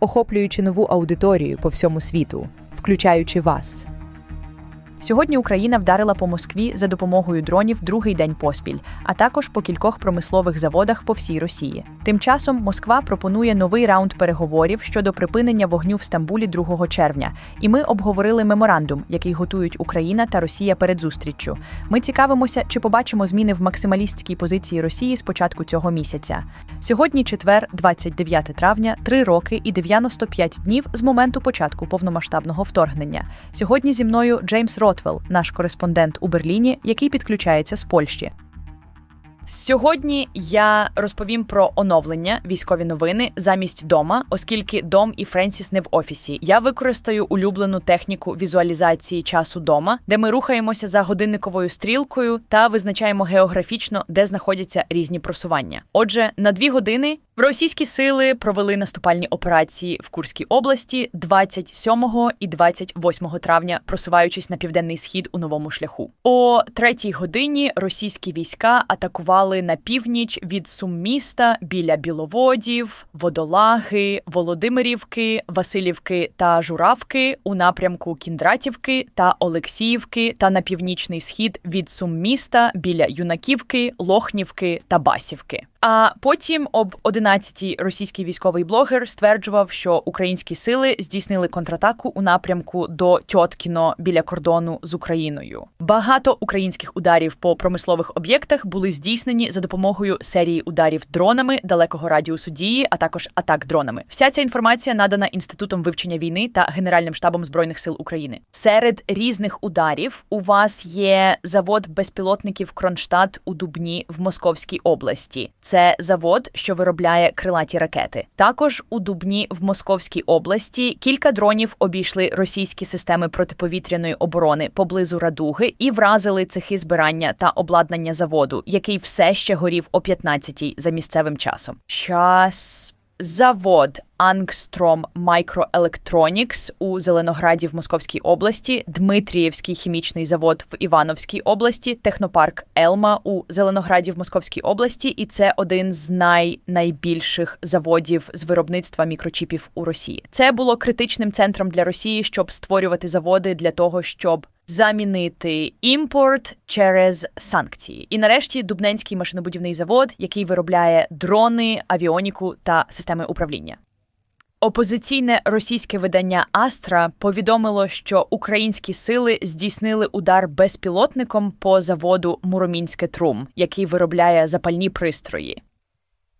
охоплюючи нову аудиторію по всьому світу, включаючи вас. Сьогодні Україна вдарила по Москві за допомогою дронів другий день поспіль, а також по кількох промислових заводах по всій Росії. Тим часом Москва пропонує новий раунд переговорів щодо припинення вогню в Стамбулі 2 червня. І ми обговорили меморандум, який готують Україна та Росія перед зустріччю. Ми цікавимося, чи побачимо зміни в максималістській позиції Росії з початку цього місяця. Сьогодні четвер, 29 травня, 3 роки і 95 днів з моменту початку повномасштабного вторгнення. Сьогодні зі мною Джеймс Ротвелл, наш кореспондент у Берліні, який підключається з Польщі. Сьогодні я розповім про оновлення військові новини замість дома, оскільки дом і Френсіс не в офісі. Я використаю улюблену техніку візуалізації часу дома, де ми рухаємося за годинниковою стрілкою та визначаємо географічно, де знаходяться різні просування. Отже, на дві години російські сили провели наступальні операції в Курській області 27 і 28 травня, просуваючись на південний схід у новому шляху. О третій годині російські війська атакували на північ від Сумміста біля Біловодів, Водолаги, Володимирівки, Василівки та Журавки у напрямку Кіндратівки та Олексіївки та на північний схід від Сумміста біля Юнаківки, Лохнівки та Басівки. А потім об 11-й російський військовий блогер стверджував, що українські сили здійснили контратаку у напрямку до Тьоткіно біля кордону з Україною. Багато українських ударів по промислових об'єктах були здійснені за допомогою серії ударів дронами далекого радіусу дії, а також атак дронами. Вся ця інформація надана інститутом вивчення війни та Генеральним штабом збройних сил України. Серед різних ударів у вас є завод безпілотників Кронштадт у Дубні в Московській області. Це завод, що виробляє крилаті ракети. Також у Дубні в Московській області кілька дронів обійшли російські системи протиповітряної оборони поблизу Радуги і вразили цехи збирання та обладнання заводу, який все ще горів о 15-й за місцевим часом. Час. Завод Angstrom Microelectronics у Зеленограді в Московській області, Дмитрієвський хімічний завод в Івановській області, технопарк Елма у Зеленограді в Московській області, і це один з най найбільших заводів з виробництва мікрочіпів у Росії. Це було критичним центром для Росії, щоб створювати заводи для того, щоб замінити імпорт через санкції. І нарешті Дубненський машинобудівний завод, який виробляє дрони, авіоніку та системи управління. Опозиційне російське видання Астра повідомило, що українські сили здійснили удар безпілотником по заводу Муромінське Трум, який виробляє запальні пристрої.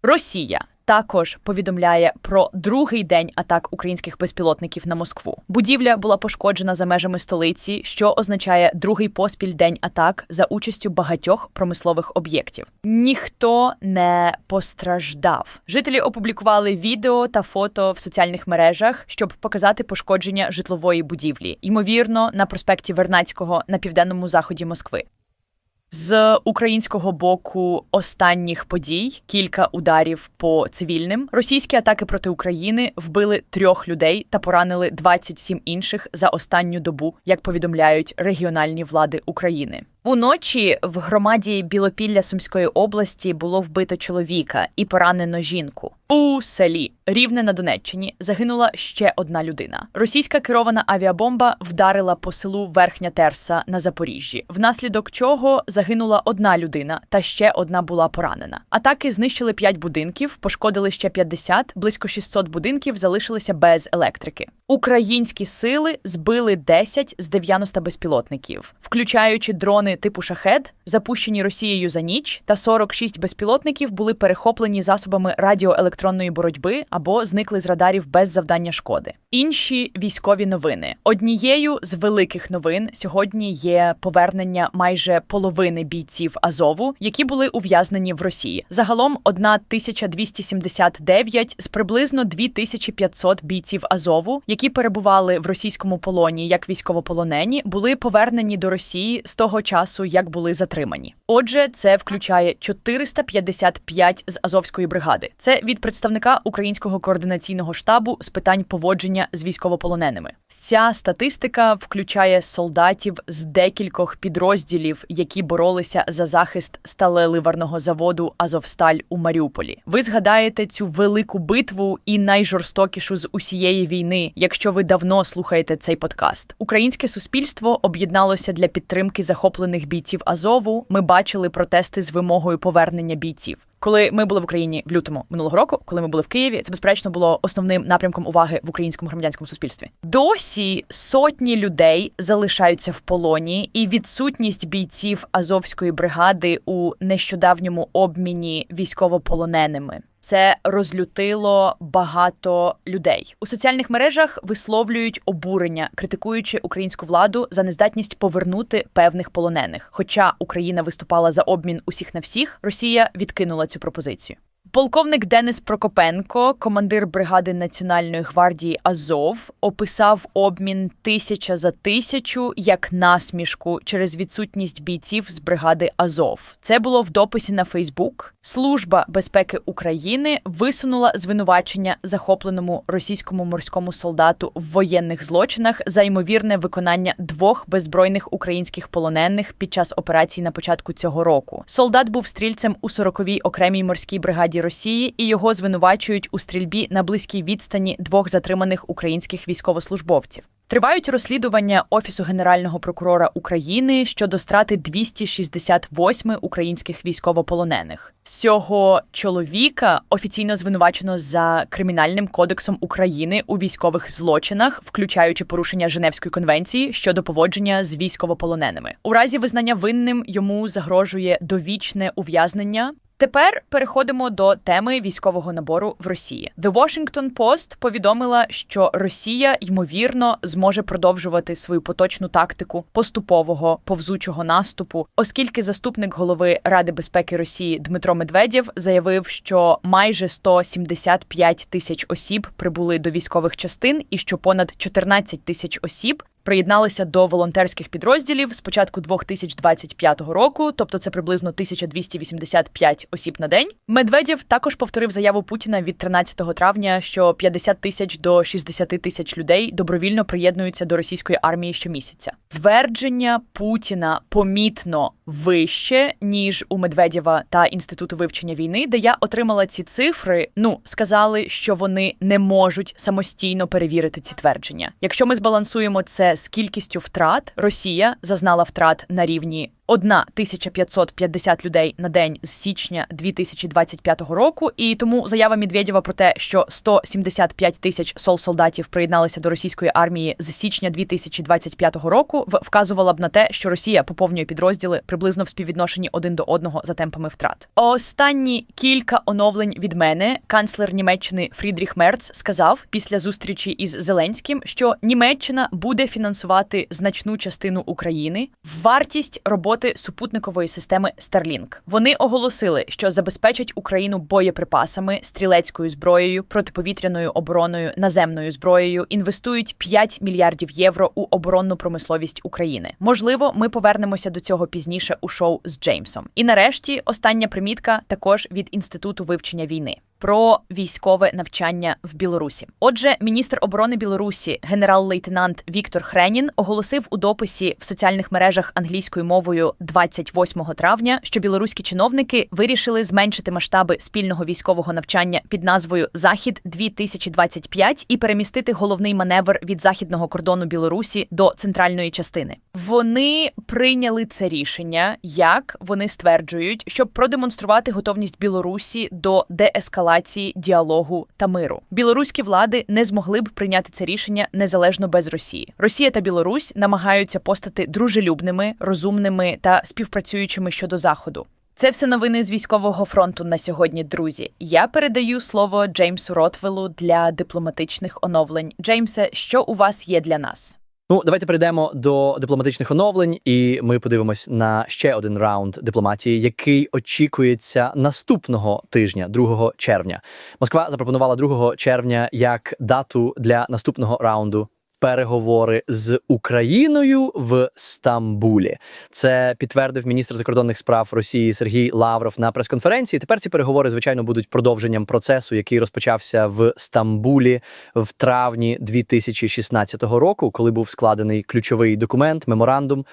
Росія також повідомляє про другий день атак українських безпілотників на Москву. Будівля була пошкоджена за межами столиці, що означає другий поспіль день атак за участю багатьох промислових об'єктів. Ніхто не постраждав. Жителі опублікували відео та фото в соціальних мережах, щоб показати пошкодження житлової будівлі, ймовірно, на проспекті Вернацького на південному заході Москви. З українського боку останніх подій кілька ударів по цивільним. Російські атаки проти України вбили трьох людей та поранили 27 інших за останню добу, як повідомляють регіональні влади України. Уночі в громаді Білопілля Сумської області було вбито чоловіка і поранено жінку. У селі Рівне на Донеччині загинула ще одна людина. Російська керована авіабомба вдарила по селу Верхня Терса на Запоріжжі, внаслідок чого загинула одна людина, та ще одна була поранена. Атаки знищили 5 будинків, пошкодили ще 50, близько 600 будинків залишилися без електрики. Українські сили збили 10 з 90 безпілотників, включаючи дрони дрони типу шахед, запущені Росією за ніч, та 46 безпілотників були перехоплені засобами радіоелектронної боротьби або зникли з радарів без завдання шкоди. Інші військові новини. Однією з великих новин сьогодні є повернення майже половини бійців Азову, які були ув'язнені в Росії. Загалом 1279 з приблизно 2500 бійців Азову, які перебували в російському полоні як військовополонені, були повернені до Росії з того часу, як були затримані. Отже, це включає 455 з Азовської бригади. Це від представника Українського координаційного штабу з питань поводження з військовополоненими. Ця статистика включає солдатів з декількох підрозділів, які боролися за захист сталеливарного заводу Азовсталь у Маріуполі. Ви згадаєте цю велику битву і найжорстокішу з усієї війни, якщо ви давно слухаєте цей подкаст. Українське суспільство об'єдналося для підтримки захоплених бійців Азову. Ми бачили протести з вимогою повернення бійців. Коли ми були в Україні в лютому минулого року, коли ми були в Києві, це безперечно було основним напрямком уваги в українському громадянському суспільстві. Досі сотні людей залишаються в полоні, і відсутність бійців Азовської бригади у нещодавньому обміні військовополоненими. Це розлютило багато людей у соціальних мережах. Висловлюють обурення, критикуючи українську владу за нездатність повернути певних полонених. Хоча Україна виступала за обмін усіх на всіх, Росія відкинула цю пропозицію. Полковник Денис Прокопенко, командир бригади Національної гвардії Азов, описав обмін тисяча за тисячу як насмішку через відсутність бійців з бригади Азов. Це було в дописі на Фейсбук. Служба безпеки України висунула звинувачення захопленому російському морському солдату в воєнних злочинах за ймовірне виконання двох беззбройних українських полонених під час операції на початку цього року. Солдат був стрільцем у 40-й окремій морській бригаді Росії, і його звинувачують у стрільбі на близькій відстані двох затриманих українських військовослужбовців. Тривають розслідування Офісу Генерального прокурора України щодо страти 268 українських військовополонених. Цього чоловіка офіційно звинувачено за кримінальним кодексом України у військових злочинах, включаючи порушення Женевської конвенції щодо поводження з військовополоненими. У разі визнання винним йому загрожує довічне ув'язнення. Тепер переходимо до теми військового набору в Росії. The Washington Post повідомила, що Росія ймовірно зможе продовжувати свою поточну тактику поступового повзучого наступу, оскільки заступник голови Ради безпеки Росії Дмитро Медведєв заявив, що майже 175 тисяч осіб прибули до військових частин, і що понад 14 тисяч осіб приєдналися до волонтерських підрозділів з початку 2025 року, тобто це приблизно 1285 осіб на день. Медведєв також повторив заяву Путіна від 13 травня, що 50 тисяч до 60 тисяч людей добровільно приєднуються до російської армії щомісяця. Твердження Путіна помітно вище ніж у Медведєва та інституту вивчення війни, де я отримала ці цифри. Ну сказали, що вони не можуть самостійно перевірити ці твердження. Якщо ми збалансуємо це з кількістю втрат, Росія зазнала втрат на рівні 1550 людей на день з січня 2025 року. І тому заява Медведєва про те, що 175 тисяч сол-солдатів приєдналися до російської армії з січня 2025 року, вказувала б на те, що Росія поповнює підрозділи приблизно в співвідношенні один до одного за темпами втрат. Останні кілька оновлень від мене канцлер Німеччини Фрідріх Мерц сказав після зустрічі із Зеленським, що Німеччина буде фінансувати значну частину України. Вартість роботи супутникової системи Starlink. Вони оголосили, що забезпечать Україну боєприпасами, стрілецькою зброєю, протиповітряною обороною, наземною зброєю, інвестують 5 мільярдів євро у оборонну промисловість України. Можливо, ми повернемося до цього пізніше у шоу з Джеймсом. І нарешті остання примітка також від інституту вивчення війни. Про військове навчання в Білорусі. Отже, міністр оборони Білорусі, генерал-лейтенант Віктор Хренін, оголосив у дописі в соціальних мережах англійською мовою 28 травня, що білоруські чиновники вирішили зменшити масштаби спільного військового навчання під назвою Захід 2025 і перемістити головний маневр від західного кордону Білорусі до центральної частини. Вони прийняли це рішення, як вони стверджують, щоб продемонструвати готовність Білорусі до деескалації ескалації діалогу та миру. Білоруські влади не змогли б прийняти це рішення незалежно без Росії. Росія та Білорусь намагаються постати дружелюбними, розумними та співпрацюючими щодо заходу. Це все новини з військового фронту на сьогодні, друзі. Я передаю слово Джеймсу Ротвелу для дипломатичних оновлень. Джеймсе, що у вас є для нас? Ну, давайте перейдемо до дипломатичних оновлень, і ми подивимось на ще один раунд дипломатії, який очікується наступного тижня, 2 червня. Москва запропонувала 2 червня як дату для наступного раунду. Переговори з Україною в Стамбулі. Це підтвердив міністр закордонних справ Росії Сергій Лавров на прес-конференції. Тепер ці переговори, звичайно, будуть продовженням процесу, який розпочався в Стамбулі в травні 2016 року, коли був складений ключовий документ, меморандум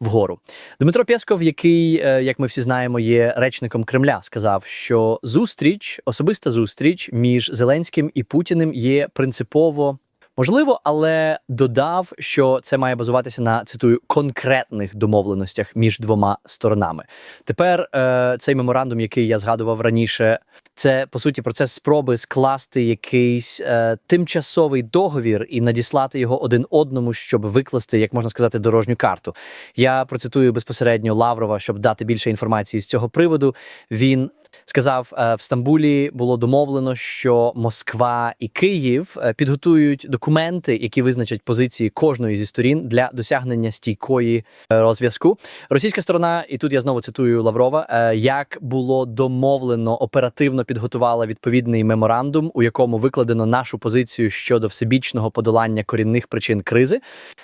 вгору. Дмитро Пєсков, який, е, як ми всі знаємо, є речником Кремля, сказав, що зустріч, особиста зустріч між Зеленським і Путіним є принципово. Можливо, але додав, що це має базуватися на цитую конкретних домовленостях між двома сторонами. Тепер е, цей меморандум, який я згадував раніше, це по суті процес спроби скласти якийсь е, тимчасовий договір і надіслати його один одному, щоб викласти, як можна сказати, дорожню карту. Я процитую безпосередньо Лаврова, щоб дати більше інформації з цього приводу. Він сказав, е, в Стамбулі було домовлено, що Москва і Київ е, підготують документи, які визначать позиції кожної зі сторін для досягнення стійкої е, розв'язку. Російська сторона, і тут я знову цитую Лаврова, як було домовлено, оперативно підготувала відповідний меморандум, у якому викладено нашу позицію щодо всебічного подолання корінних причин кризи.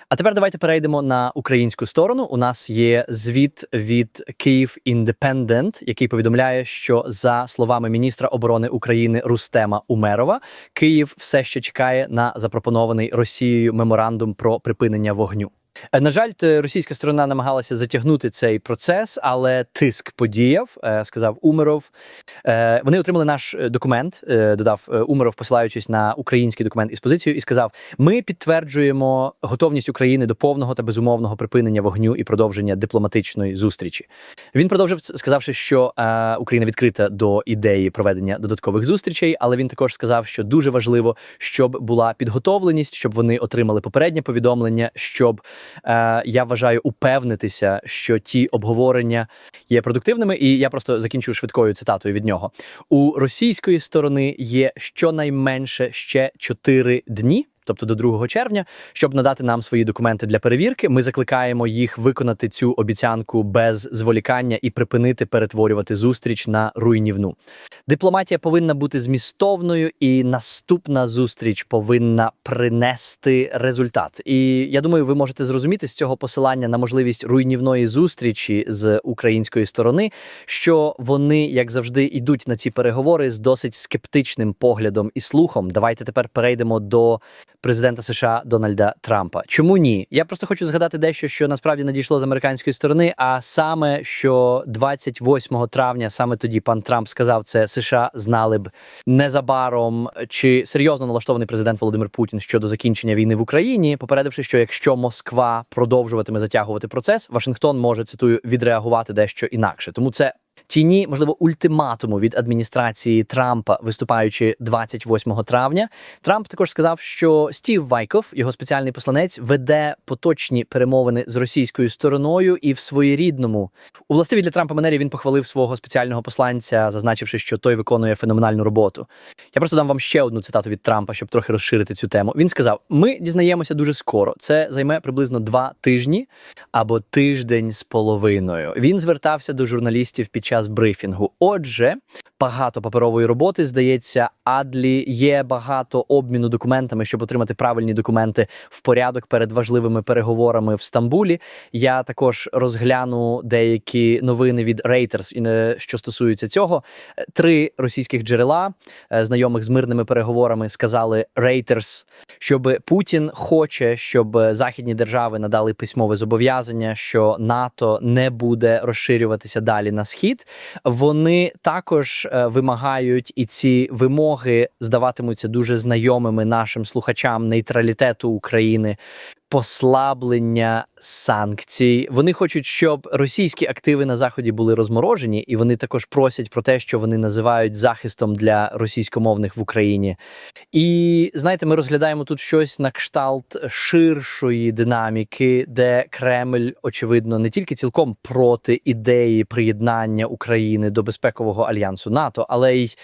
А тепер давайте перейдемо на українську сторону. У нас є звіт від Київ Індепендент, який повідомляє, що за словами міністра оборони України Рустема Умерова, Київ все ще чекає на запропонований Росією меморандум про припинення вогню. Е, На жаль, російська сторона намагалася затягнути цей процес, але тиск подіяв, е, сказав Умеров. Е, Вони отримали наш документ, додав Умеров, посилаючись на український документ із позицією, і сказав: Ми підтверджуємо готовність України до повного та безумовного припинення вогню і продовження дипломатичної зустрічі. Він продовжив, сказавши, що Україна відкрита до ідеї проведення додаткових зустрічей, але він також сказав, що дуже важливо, щоб була підготовленість, щоб вони отримали попереднє повідомлення, щоб е, я вважаю упевнитися, що ті обговорення є продуктивними. І я просто закінчую швидкою цитатою від нього. У російської сторони є щонайменше ще 4 дні. Тобто до 2 червня, щоб надати нам свої документи для перевірки, ми закликаємо їх виконати цю обіцянку без зволікання і припинити перетворювати зустріч на руйнівну. Дипломатія повинна бути змістовною, і наступна зустріч повинна принести результат. І я думаю, ви можете зрозуміти з цього посилання на можливість руйнівної зустрічі з української сторони, що вони, як завжди, йдуть на ці переговори з досить скептичним поглядом і слухом. Давайте тепер перейдемо до президента США Дональда Трампа. Чому ні? Я просто хочу згадати дещо, що насправді надійшло з американської сторони. А саме що 28 травня, саме тоді пан Трамп сказав, це США знали б незабаром, чи серйозно налаштований президент Володимир Путін щодо закінчення війни в Україні, попередивши, що якщо Москва продовжуватиме затягувати процес, Вашингтон може цитую відреагувати дещо інакше. Тому це тіні, можливо, ультиматуму від адміністрації Трампа, виступаючи 28 травня. Трамп також сказав, що Стів Вайков, його спеціальний посланець, веде поточні перемовини з російською стороною і в своєрідному у властивій для Трампа манері він похвалив свого спеціального посланця, зазначивши, що той виконує феноменальну роботу. Я просто дам вам ще одну цитату від Трампа, щоб трохи розширити цю тему. Він сказав: Ми дізнаємося дуже скоро. Це займе приблизно два тижні або тиждень з половиною. Він звертався до журналістів під час брифінгу. Отже, багато паперової роботи здається, адлі є багато обміну документами, щоб отримати правильні документи в порядок перед важливими переговорами в Стамбулі. Я також розгляну деякі новини від Reuters, е, що стосуються цього. Е, Три російських джерела, е, знайомих з мирними переговорами, сказали Reuters, щоб Путін хоче, щоб західні держави надали письмове зобов'язання, що НАТО не буде розширюватися далі на схід. Вони також вимагають, і ці вимоги здаватимуться дуже знайомими нашим слухачам нейтралітету України. Послаблення санкцій. Вони хочуть, щоб російські активи на заході були розморожені, і вони також просять про те, що вони називають захистом для російськомовних в Україні. І знаєте, ми розглядаємо тут щось на кшталт ширшої динаміки, де Кремль, очевидно, не тільки цілком проти ідеї приєднання України до безпекового альянсу НАТО, але й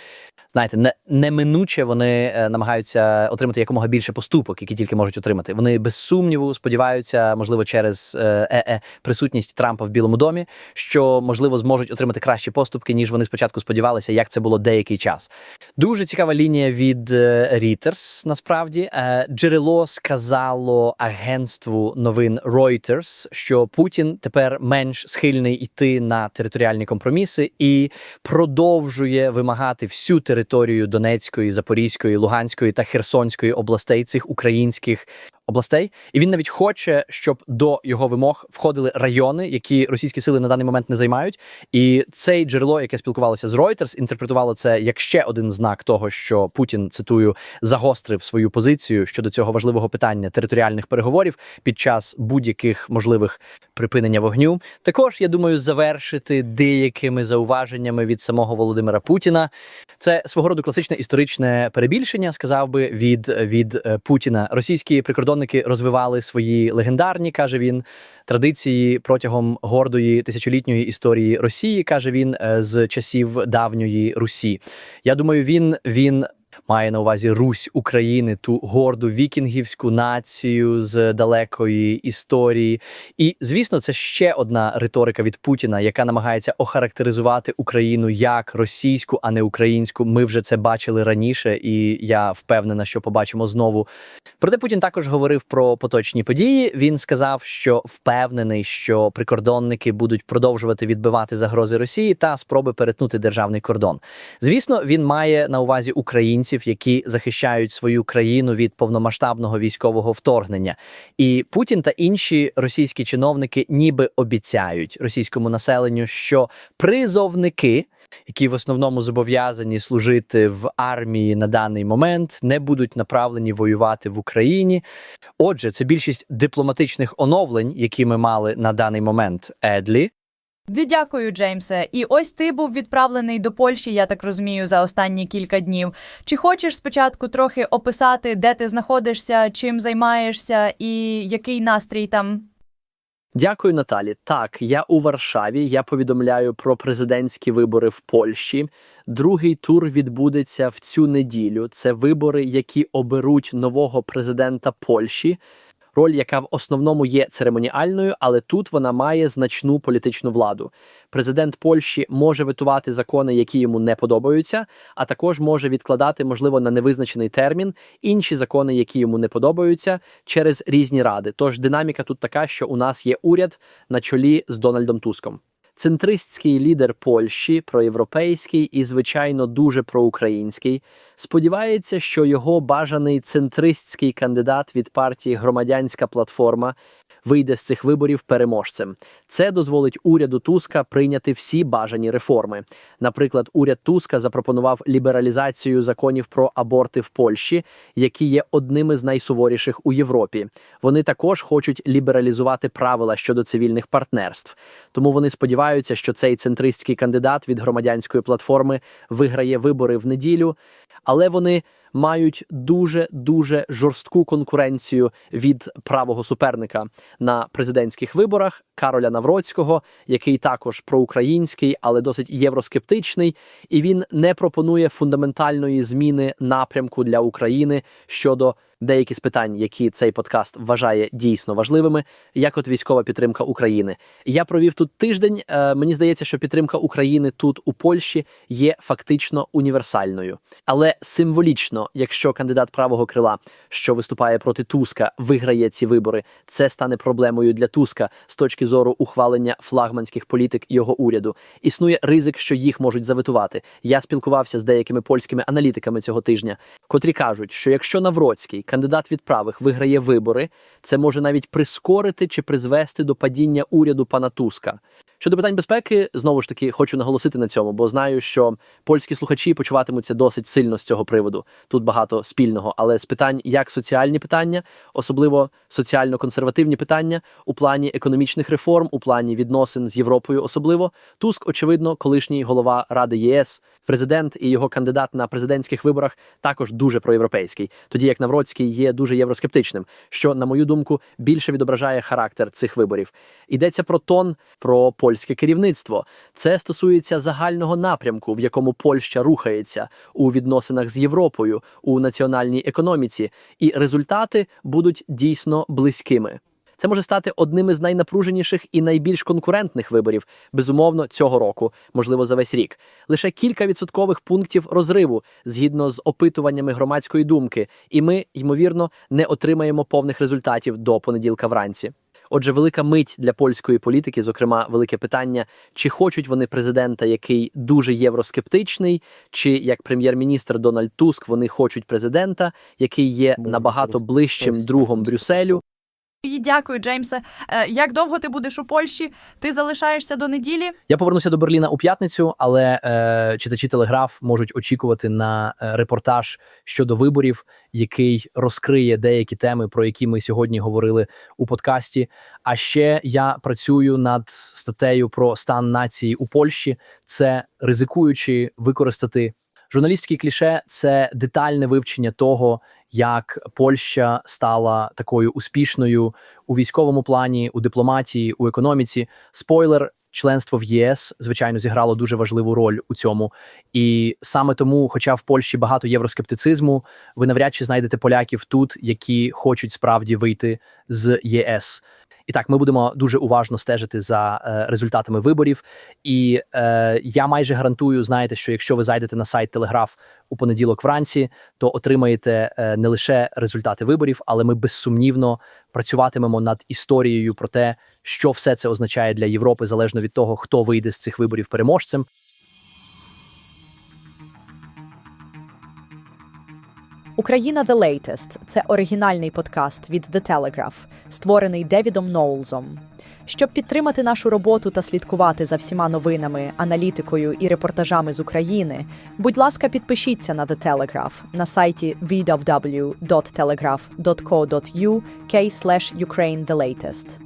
знаєте, не, неминуче вони е, намагаються отримати якомога більше поступок, які тільки можуть отримати. Вони без сумніву сподіваються, можливо, через е, е, е, присутність Трампа в Білому домі, що можливо зможуть отримати кращі поступки, ніж вони спочатку сподівалися, як це було деякий час. Дуже цікава лінія від е, Reuters, Насправді джерело сказало агентству новин Reuters, що Путін тепер менш схильний йти на територіальні компроміси і продовжує вимагати всю територію Донецької, Запорізької, Луганської та Херсонської областей цих українських. Областей, і він навіть хоче, щоб до його вимог входили райони, які російські сили на даний момент не займають. І цей джерело, яке спілкувалося з Reuters, інтерпретувало це як ще один знак того, що Путін цитую загострив свою позицію щодо цього важливого питання територіальних переговорів під час будь-яких можливих припинення вогню. Також я думаю завершити деякими зауваженнями від самого Володимира Путіна. Це свого роду класичне історичне перебільшення, сказав би від, від е, Путіна. Російські прикордонники розвивали свої легендарні, каже він, традиції протягом гордої тисячолітньої історії Росії, каже він, е, з часів давньої Русі. Я думаю, він він. Має на увазі Русь України, ту горду вікінгівську націю з далекої історії. І звісно, це ще одна риторика від Путіна, яка намагається охарактеризувати Україну як російську, а не українську. Ми вже це бачили раніше, і я впевнена, що побачимо знову. Проте Путін також говорив про поточні події. Він сказав, що впевнений, що прикордонники будуть продовжувати відбивати загрози Росії та спроби перетнути державний кордон. Звісно, він має на увазі українців, які захищають свою країну від повномасштабного військового вторгнення. І Путін та інші російські чиновники ніби обіцяють російському населенню, що призовники. Які в основному зобов'язані служити в армії на даний момент, не будуть направлені воювати в Україні. Отже, це більшість дипломатичних оновлень, які ми мали на даний момент. Едлі, Дякую, Джеймсе. І ось ти був відправлений до Польщі, я так розумію, за останні кілька днів. Чи хочеш спочатку трохи описати, де ти знаходишся, чим займаєшся і який настрій там? Дякую, Наталі. Так, я у Варшаві. Я повідомляю про президентські вибори в Польщі. Другий тур відбудеться в цю неділю. Це вибори, які оберуть нового президента Польщі. Роль, яка в основному є церемоніальною, але тут вона має значну політичну владу. Президент Польщі може витувати закони, які йому не подобаються, а також може відкладати, можливо, на невизначений термін інші закони, які йому не подобаються, через різні ради. Тож динаміка тут така, що у нас є уряд на чолі з Дональдом Туском. Центристський лідер Польщі, проєвропейський і, звичайно, дуже проукраїнський, сподівається, що його бажаний центристський кандидат від партії Громадянська платформа вийде з цих виборів переможцем. Це дозволить уряду Туска прийняти всі бажані реформи. Наприклад, уряд Туска запропонував лібералізацію законів про аборти в Польщі, які є одними з найсуворіших у Європі. Вони також хочуть лібералізувати правила щодо цивільних партнерств. Тому вони сподіваються, що цей центристський кандидат від громадянської платформи виграє вибори в неділю, але вони мають дуже дуже жорстку конкуренцію від правого суперника. На президентських виборах Кароля Навроцького, який також проукраїнський, але досить євроскептичний, і він не пропонує фундаментальної зміни напрямку для України щодо деякі з питань, які цей подкаст вважає дійсно важливими, як от військова підтримка України. Я провів тут тиждень. Е, мені здається, що підтримка України тут у Польщі є фактично універсальною, але символічно, якщо кандидат правого крила, що виступає проти Туска, виграє ці вибори, це стане проблемою для Туска з точки зору ухвалення флагманських політик його уряду. Існує ризик, що їх можуть заветувати. Я спілкувався з деякими польськими аналітиками цього тижня, котрі кажуть, що якщо Навроцький кандидат від правих виграє вибори, це може навіть прискорити чи призвести до падіння уряду пана Туска. Щодо питань безпеки, знову ж таки хочу наголосити на цьому, бо знаю, що польські слухачі почуватимуться досить сильно з цього приводу. Тут багато спільного, але з питань як соціальні питання, особливо соціально-консервативні питання у плані економічних реформ, у плані відносин з Європою, особливо Туск, очевидно, колишній голова Ради ЄС, президент і його кандидат на президентських виборах також дуже проєвропейський, тоді як Навроцький є дуже євроскептичним, що, на мою думку, більше відображає характер цих виборів. Йдеться про тон, про польське керівництво. Це стосується загального напрямку, в якому Польща рухається у відносинах з Європою у національній економіці, і результати будуть дійсно близькими. Це може стати одним із найнапруженіших і найбільш конкурентних виборів, безумовно, цього року, можливо, за весь рік. Лише кілька відсоткових пунктів розриву згідно з опитуваннями громадської думки, і ми, ймовірно, не отримаємо повних результатів до понеділка вранці. Отже, велика мить для польської політики, зокрема, велике питання, чи хочуть вони президента, який дуже євроскептичний, чи як прем'єр-міністр Дональд Туск вони хочуть президента, який є набагато ближчим другом Брюсселю. І дякую, Джеймсе. Е, Як довго ти будеш у Польщі? Ти залишаєшся до неділі? Я повернуся до Берліна у п'ятницю, але е, читачі телеграф можуть очікувати на е, репортаж щодо виборів, який розкриє деякі теми, про які ми сьогодні говорили у подкасті. А ще я працюю над статтею про стан нації у Польщі. Це ризикуючи використати журналістські кліше, це детальне вивчення того, як Польща стала такою успішною у військовому плані, у дипломатії, у економіці. Спойлер. Членство в ЄС звичайно зіграло дуже важливу роль у цьому, і саме тому, хоча в Польщі багато євроскептицизму, ви навряд чи знайдете поляків тут, які хочуть справді вийти з ЄС. І так, ми будемо дуже уважно стежити за е, результатами виборів. І е, я майже гарантую, знаєте, що якщо ви зайдете на сайт Телеграф у понеділок вранці, то отримаєте е, не лише результати виборів, але ми безсумнівно працюватимемо над історією про те, що все це означає для Європи, залежно від того, хто вийде з цих виборів переможцем. Україна The Latest – це оригінальний подкаст від The Telegraph, створений Девідом Ноулзом. Щоб підтримати нашу роботу та слідкувати за всіма новинами, аналітикою і репортажами з України, будь ласка, підпишіться на The Telegraph на сайті www.telegraph.co.uk Ukraine The Latest.